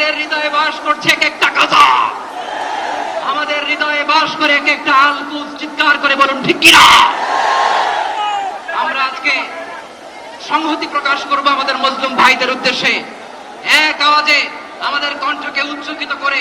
আমাদের হৃদয়ে বাস করছে এক একটা গাজা আমাদের হৃদয়ে বাস করে এক একটা আলকুজ চিৎকার করে বলুন, ঠিক কিনা? আমরা আজকে সংহতি প্রকাশ করব আমাদের মুসলিম ভাইদের উদ্দেশ্যে। এক আওয়াজে আমাদের কণ্ঠকে উচ্চকিত করে,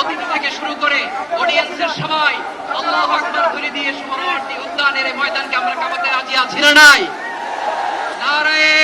অতিথি থেকে শুরু করে অডিয়েন্সের সবাই আল্লাহ আকবার করে দিয়ে সোহরাওয়ার্দী উদ্যানের ময়দানকে আমরা কামাতে রাজি আছি না নাই? নারায়ে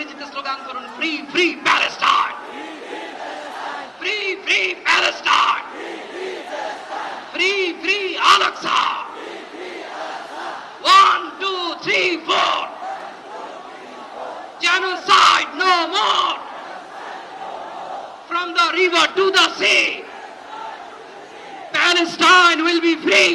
ইংরেজিতে স্লোগান করুন free free Palestine free free Palestine free free Al Aqsa one two three four genocide no more from the river to the sea Palestine will be free